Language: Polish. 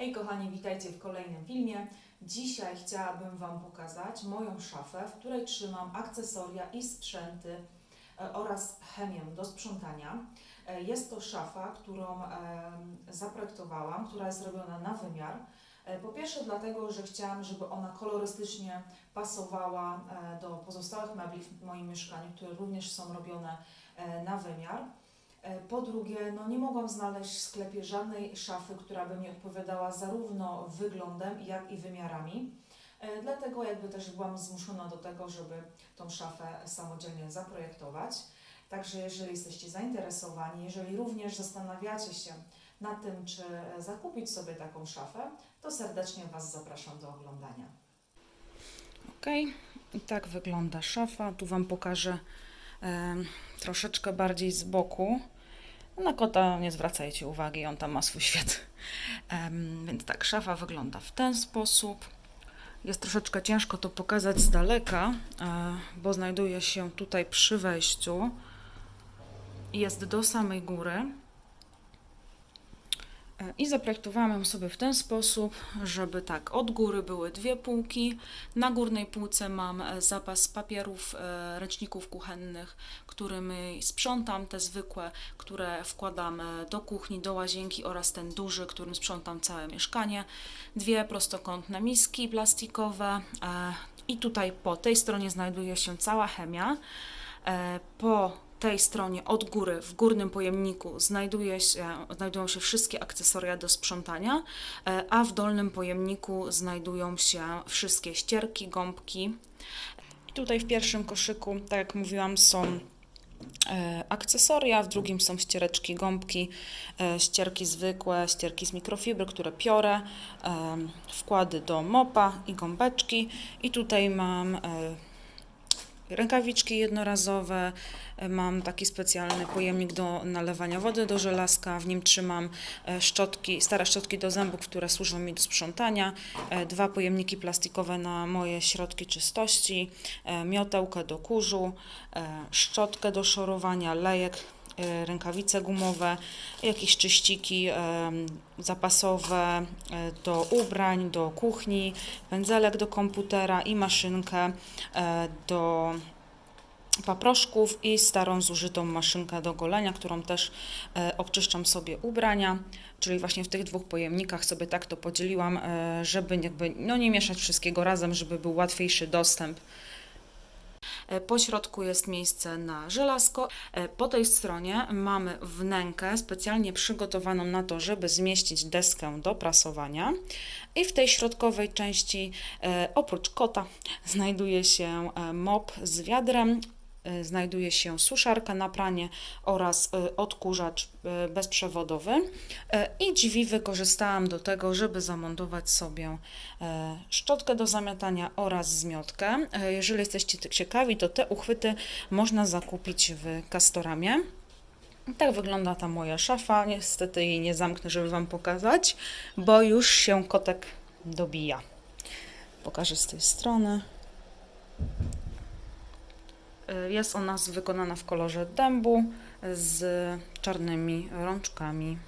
Hej kochani, witajcie w kolejnym filmie. Dzisiaj chciałabym Wam pokazać moją szafę, w której trzymam akcesoria i sprzęty e, oraz chemię do sprzątania. E, Jest to szafa, którą zaprojektowałam, która jest robiona na wymiar. E, Po pierwsze dlatego, że chciałam, żeby ona kolorystycznie pasowała do pozostałych mebli w moim mieszkaniu, które również są robione na wymiar. E, Po drugie, no nie mogłam znaleźć w sklepie żadnej szafy, która by mi odpowiadała zarówno wyglądem, jak i wymiarami. E, Dlatego jakby też byłam zmuszona do tego, żeby tą szafę samodzielnie zaprojektować. Także jeżeli jesteście zainteresowani, jeżeli również zastanawiacie się nad tym, czy e, zakupić sobie taką szafę, to serdecznie Was zapraszam do oglądania. Ok, i tak wygląda szafa. Tu Wam pokażę troszeczkę bardziej z boku. Na kota nie zwracajcie uwagi, on tam ma swój świat. Więc tak, szafa wygląda w ten sposób. Jest troszeczkę ciężko to pokazać z daleka, e, bo znajduje się tutaj przy wejściu. Jest do samej góry. E, I zaprojektowałam ją sobie w ten sposób, żeby tak, od góry były dwie półki. Na górnej półce mam e, zapas papierów, e, ręczników kuchennych, którymi sprzątam te zwykłe, które wkładam do kuchni, do łazienki oraz ten duży, którym sprzątam całe mieszkanie. Dwie prostokątne miski plastikowe i tutaj po tej stronie znajduje się cała chemia. Po tej stronie od góry, w górnym pojemniku, znajduje się, znajdują się wszystkie akcesoria do sprzątania, e, a w dolnym pojemniku znajdują się wszystkie ścierki, gąbki. I tutaj w pierwszym koszyku, tak jak mówiłam, są e, akcesoria, w drugim są ściereczki, gąbki, e, ścierki zwykłe, ścierki z mikrofibry, które piorę, wkłady do mopa i gąbeczki. I tutaj mam rękawiczki jednorazowe, e, mam taki specjalny pojemnik do nalewania wody do żelazka, w nim trzymam e, szczotki, stare szczotki do zębów, które służą mi do sprzątania, e, dwa pojemniki plastikowe na moje środki czystości, miotełkę do kurzu, szczotkę do szorowania, lejek, rękawice gumowe, jakieś czyściki zapasowe e, do ubrań, do kuchni, pędzelek do komputera i maszynkę e, do paproszków i starą zużytą maszynkę do golenia, którą też e, obczyszczam sobie ubrania, czyli właśnie w tych dwóch pojemnikach sobie tak to podzieliłam, e, żeby jakby no nie mieszać wszystkiego razem, żeby był łatwiejszy dostęp. E, Po środku jest miejsce na żelazko. E, Po tej stronie mamy wnękę specjalnie przygotowaną na to, żeby zmieścić deskę do prasowania. I w tej środkowej części, e, oprócz kota, znajduje się mop z wiadrem. E, Znajduje się suszarka na pranie oraz e, odkurzacz e, bezprzewodowy. I drzwi wykorzystałam do tego, żeby zamontować sobie szczotkę do zamiatania oraz zmiotkę. Jeżeli jesteście ciekawi, to te uchwyty można zakupić w Castoramie. Tak wygląda ta moja szafa. Niestety jej nie zamknę, żeby Wam pokazać, bo już się kotek dobija. Pokażę z tej strony. Y, Jest ona wykonana w kolorze dębu z czarnymi rączkami.